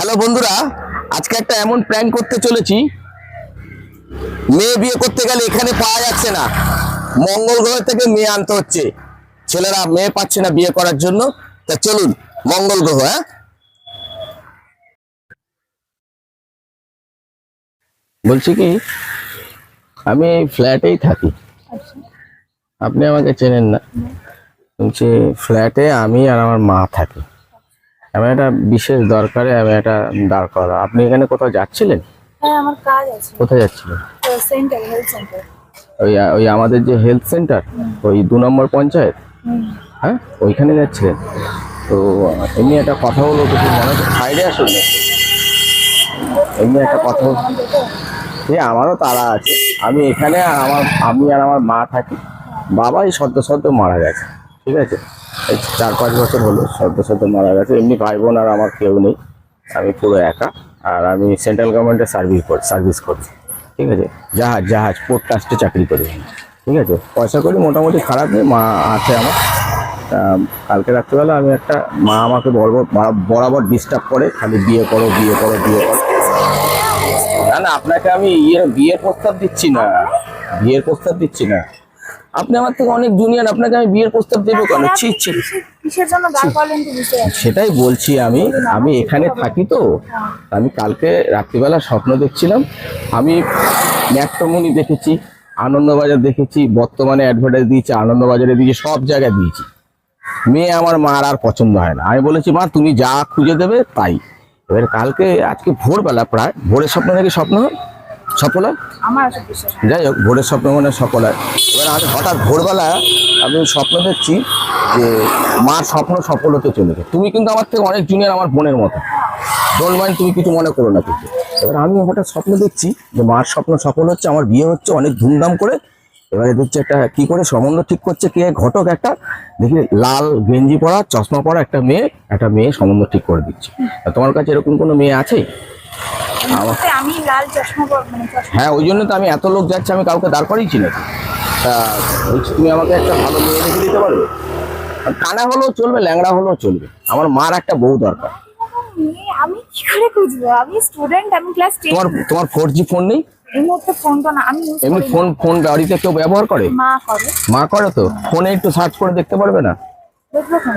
Hello বন্ধুরা, আজকে একটা এমন প্ল্যান করতে চলেছি। মেয়ে বিয়ে করতে গেলে এখানে পাওয়া যাচ্ছে না। মঙ্গল গ্রহ থেকে মেয়ে আনতে হচ্ছে। ছেলেরা মেয়ে পাচ্ছে না বিয়ে করার জন্য। তা চলুন, মঙ্গল গ্রহ হ্যাঁ? বলছি কি, আমি এই ফ্ল্যাটেই থাকি। আপনি আমাকে চেনেন না। বলছি ফ্ল্যাটে আমি আর আমার মা থাকি। আমি একটা বিশেষ দরকারে আমি একটা দাঁড় করা। আপনি এখানে কোথাও যাচ্ছিলেন? হ্যাঁ আমার কাজ আছে। কোথায় যাচ্ছিলেন? Centre health centre. ওই ওই আমাদের যে হেলথ সেন্টার ওই দু নম্বর পঞ্চায়েত? হ্যাঁ ওইখানে যাচ্ছিলেন। তো এমনি একটা কথা হলো কিছু মনে সাইডে আসুন। এমনি একটা কথা বল- সে আমারও তারা আছে। আমি এখানে আর আমার আমি আর আমার মা থাকি। বাবাই সদ্য সদ্য মারা গেছে। ঠিক আছে? এই চার পাঁচ বছর হলো সদ্য সদ্য মারা গেছে। এমনি ভাই বোন আর আমার কেউ নেই। আমি পুরো একা। আর আমি সেন্ট্রাল গভর্নমেন্টের সার্ভিস করি সার্ভিস করছি। ঠিক আছে? জাহাজ জাহাজ পোর্ট ট্রাস্টে চাকরি করি ঠিক আছে? পয়সা করি, মোটামুটি খারাপ নেই। মা আছে আমার। কালকে রাত্রিবেলা আমি একটা মা আমাকে বড় বরাবর ডিস্টার্ব করে। খালি বিয়ে করো বিয়ে করো বিয়ে করো। না না, আপনাকে আমি ইয়ে বিয়ের প্রস্তাব দিচ্ছি না। বিয়ের প্রস্তাব দিচ্ছি না। আপনি আমার থেকে অনেক জুনিয়র আপনাকে আমি বিয়ের প্রস্তাব দেবো কেন? ছি ছি সেটাই বলছি আমি। আমি এখানে থাকি তো। আমি কালকে রাত্রিবেলা স্বপ্ন দেখছিলাম। আমি ন্যাট্যমণি দেখেছি আনন্দবাজার দেখেছি বর্তমানে অ্যাডভার্টাইজ দিয়েছি আনন্দবাজারে দিয়েছি সব জায়গায় দিয়েছি। মেয়ে আমার মার আর পছন্দ হয় না। আমি বলেছি মা তুমি যা খুঁজে দেবে তাই। এবার কালকে আজকে ভোরবেলা প্রায় ভোরের স্বপ্ন নাকি স্বপ্ন হয়? সফল হয়? আমার। যাই হোক ভোরের স্বপ্ন মানে হয়। এবার আমি হঠাৎ ভোরবেলা আমি স্বপ্ন দেখছি যে মার স্বপ্ন সফল হতে চলেছে। তুমি কিন্তু আমার থেকে অনেক জুনিয়র আমার বোনের মতো। ডোন্ট মাইন্ড তুমি কিছু মনে করো না কিছু এবার আমি হঠাৎ স্বপ্ন দেখছি যে মার স্বপ্ন সফল হচ্ছে আমার বিয়ে হচ্ছে অনেক ধুমধাম করে। এবারে দেখছি একটা কি করে সম্বন্ধ ঠিক করছে কে? ঘটক একটা। দেখি লাল গেঞ্জি পরা চশমা পরা একটা মেয়ে একটা মেয়ে সম্বন্ধ ঠিক করে দিচ্ছে। তোমার কাছে এরকম কোনো মেয়ে আছে? আমি লাল চশমা পর- মানে চশমা হ্যাঁ ওই জন্য তো আমি এত লোক যাচ্ছে আমি কাউকে দাঁড় করিয়েছি নাকি? তা বলছি তুমি আমাকে একটা ভালো মেয়ে দেখে দিতে পারবে? কানা হলেও চলবে ল্যাংড়া হলেও চলবে। আমার মার একটা বউ দরকার। মেয়ে আমি কি করে খুঁজবো? আমি স্টুডেন্ট আমি ক্লাস তোমার তোমার ফোর জি ফোন নেই? এই মুহূর্তে ফোন তো না আমি এমনি ফোন ফোন বাড়িতে কেউ ব্যবহার করে? মা করে। মা করে তো? ফোনে একটু সার্চ করে দেখতে পারবে না?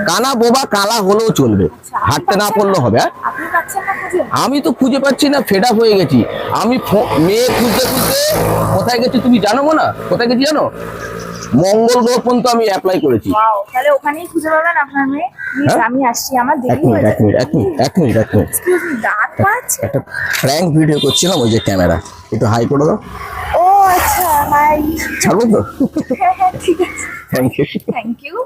কানা বোবা কালা হলেও চলবে। হাঁটতে না পড়লেও হবে হ্যাঁ? আমি তো খুঁজে পাচ্ছি না ফেড আপ হয়ে গেছি। আমি মেয়ে খুঁজতে খুঁজতে কোথায় গেছি তুমি জানো না কোথায় গেছি জানো? মঙ্গল গ্রহ পর্যন্ত আমি অ্যাপ্লাই করেছি। তাহলে ওখানেই খুঁজে পাবেন আপনার মেয়ে? হ্যাঁ? আমি আসছি আমার এক দেরি মিনিট এক মিনিট এক মিনিট এক মিনিট এক মিনিট। এক্সকিউজ মি দাঁত পাচ্ছে? একটা ভিডিও করছিলাম ওই যে ক্যামেরা একটু হাই করে দাও। ও আচ্ছা ছাড়বো তো? ঠিক আছে। Thank you thank you